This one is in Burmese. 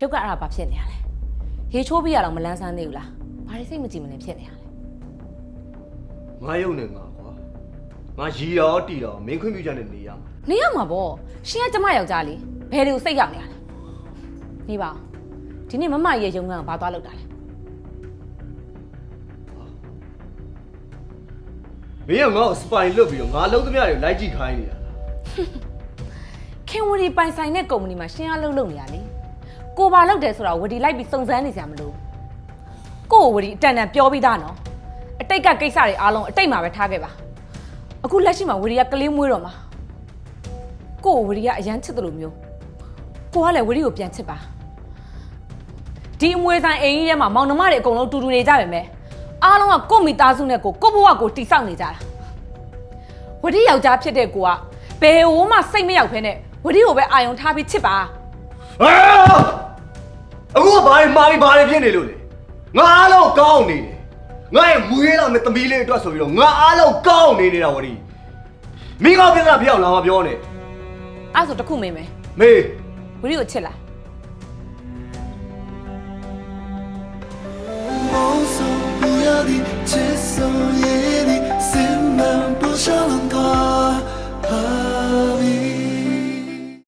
ဒုက္ခအဲ့ဒါဘာဖြစ်နေရလဲရေချိုးပြီးရတော့မလန်းဆန်းသေးဘူးလားဘာတွေစိတ်မကြည်မနေဖြစ်နေရလဲငါယုံနေမှာကွာငါရီရောတီရောမင်းခွင့်ပြုချက်နဲ့နေရမှာနေရမှာပေါ့ရှင်ကကျမယောက်ျားလေးဘယ်တွေကိုစိတ်ရောက်နေရလဲနေပါဦးဒီနေ့မမရဲ့ရုံကဘာသွားလောက်တာလဲမင်းကငါ့ကိုစပိုင်လွတ်ပြီးတော့ငါလုံးသမျှတွေလိုက်ကြည့်ခိုင်းနေတာခင်ဝရီပိုင်ဆိုင်တဲ့ကုမ္ပဏီမှာရှင်ကလှုပ်လှုပ်နေရလေ ကိုပါလောက်တယ်ဆိုတာဝရီလိုက်ပြီးစုံစမ်းနေစရာမလိုကိုကိုဝရီအတန်တန်ပြောပြီးသားနော်အတိတ်ကကိစ္စတွေအားလုံးအတိတ်မှာပဲထားခဲ့ပါအခုလက်ရှိမှာဝရီကကလေးမွေးတော့မှာကိုကိုဝရီကအရန်ချစ်တယ်လို့မျိုးကိုကလည်းဝရီကိုပြန်ချစ်ပါဒီအမွေဆိုင်အိမ်ကြီးထဲမှာမောင်နှမတွေအကုန်လုံးတူတူနေကြပါမယ်အားလုံးကကို့မိသားစုနဲ့ကိုကို့ဘဝကိုတိဆောက်နေကြတာဝတိယောက်ျားဖြစ်တဲ့ကိုကဘယ်ဟိုမှစိတ်မရောက်ဖ ೇನೆ ဝတိကိုပဲအာယုံထားပြီးချစ်ပါအာအခုကဘာတွေ မှားပြီးဘာတွေဖြစ်နေလို့လဲငါအားလုံးကောင်းနေတယ်ငါရဲ့မွေးလာမယ့်သမီးလေးအတွက်ဆိုပြီးတော့ငါအားလုံးကောင်းနေနေတာဝရီမင်းကောင်းပြဿနာဖြစ်အောင်လာမပြောနဲ့ အဲ့ဆိုတစ်ခုမင်းမယ် မေး ဝတိကိုချစ်လား 梦送不要的，接送夜的。